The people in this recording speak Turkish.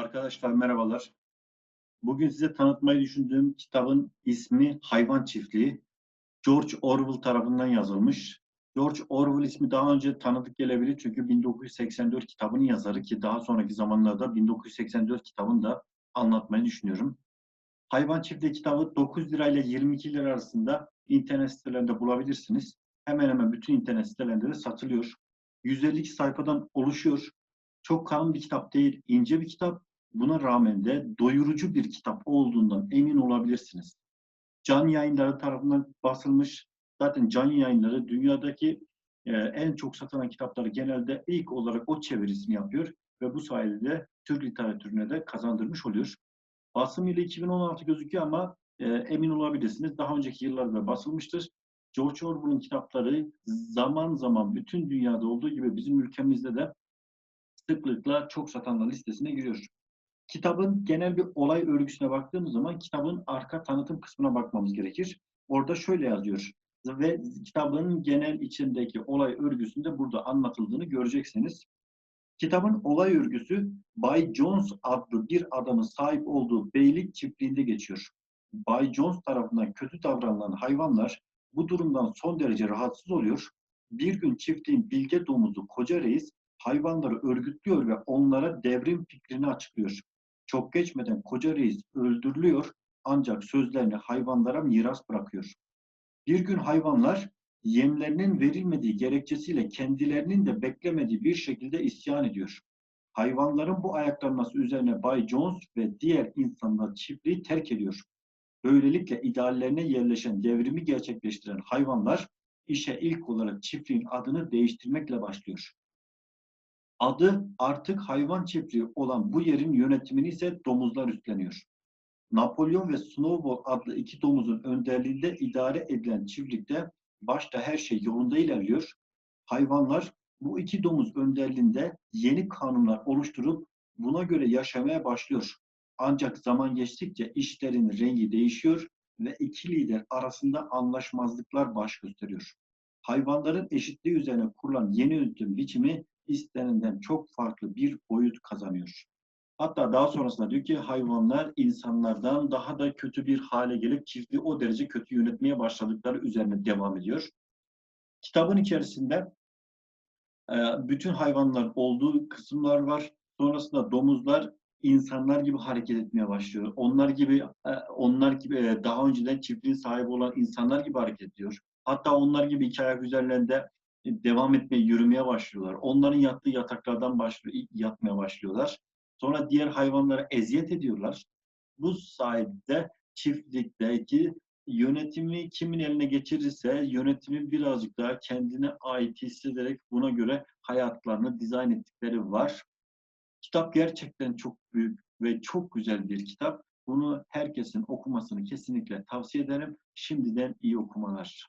Arkadaşlar merhabalar. Bugün size tanıtmayı düşündüğüm kitabın ismi Hayvan Çiftliği. George Orwell tarafından yazılmış. George Orwell ismi daha önce tanıdık gelebilir çünkü 1984 kitabının yazarı ki daha sonraki zamanlarda 1984 kitabını da anlatmayı düşünüyorum. Hayvan Çiftliği kitabı 9 lira ile 22 lira arasında internet sitelerinde bulabilirsiniz. Hemen hemen bütün internet sitelerinde de satılıyor. 152 sayfadan oluşuyor. Çok kalın bir kitap değil, ince bir kitap. Buna rağmen de doyurucu bir kitap olduğundan emin olabilirsiniz. Can Yayınları tarafından basılmış. Zaten Can Yayınları dünyadaki e, en çok satılan kitapları genelde ilk olarak o çevirisini yapıyor ve bu sayede de Türk literatürüne de kazandırmış oluyor. Basım yılı 2016 gözüküyor ama e, emin olabilirsiniz. Daha önceki yıllarda basılmıştır. George Orwell'ın kitapları zaman zaman bütün dünyada olduğu gibi bizim ülkemizde de sıklıkla çok satanlar listesine giriyor. Kitabın genel bir olay örgüsüne baktığımız zaman kitabın arka tanıtım kısmına bakmamız gerekir. Orada şöyle yazıyor ve kitabın genel içindeki olay örgüsünde burada anlatıldığını göreceksiniz. Kitabın olay örgüsü Bay Jones adlı bir adamın sahip olduğu beylik çiftliğinde geçiyor. Bay Jones tarafından kötü davranılan hayvanlar bu durumdan son derece rahatsız oluyor. Bir gün çiftliğin bilge domuzu koca reis hayvanları örgütlüyor ve onlara devrim fikrini açıklıyor. Çok geçmeden koca reis öldürülüyor ancak sözlerini hayvanlara miras bırakıyor. Bir gün hayvanlar yemlerinin verilmediği gerekçesiyle kendilerinin de beklemediği bir şekilde isyan ediyor. Hayvanların bu ayaklanması üzerine Bay Jones ve diğer insanlar çiftliği terk ediyor. Böylelikle ideallerine yerleşen devrimi gerçekleştiren hayvanlar işe ilk olarak çiftliğin adını değiştirmekle başlıyor. Adı artık hayvan çiftliği olan bu yerin yönetimini ise domuzlar üstleniyor. Napolyon ve Snowball adlı iki domuzun önderliğinde idare edilen çiftlikte başta her şey yolunda ilerliyor. Hayvanlar bu iki domuz önderliğinde yeni kanunlar oluşturup buna göre yaşamaya başlıyor. Ancak zaman geçtikçe işlerin rengi değişiyor ve iki lider arasında anlaşmazlıklar baş gösteriyor. Hayvanların eşitliği üzerine kurulan yeni yönetim biçimi istenenden çok farklı bir boyut kazanıyor. Hatta daha sonrasında diyor ki hayvanlar insanlardan daha da kötü bir hale gelip çiftliği o derece kötü yönetmeye başladıkları üzerine devam ediyor. Kitabın içerisinde e, bütün hayvanlar olduğu kısımlar var. Sonrasında domuzlar insanlar gibi hareket etmeye başlıyor. Onlar gibi e, onlar gibi e, daha önceden çiftliğin sahibi olan insanlar gibi hareket ediyor. Hatta onlar gibi iki ayak üzerlerinde devam etmeye, yürümeye başlıyorlar. Onların yattığı yataklardan başlıyor, yatmaya başlıyorlar. Sonra diğer hayvanlara eziyet ediyorlar. Bu sayede çiftlikteki yönetimi kimin eline geçirirse yönetimi birazcık daha kendine ait hissederek buna göre hayatlarını dizayn ettikleri var. Kitap gerçekten çok büyük ve çok güzel bir kitap. Bunu herkesin okumasını kesinlikle tavsiye ederim. Şimdiden iyi okumalar.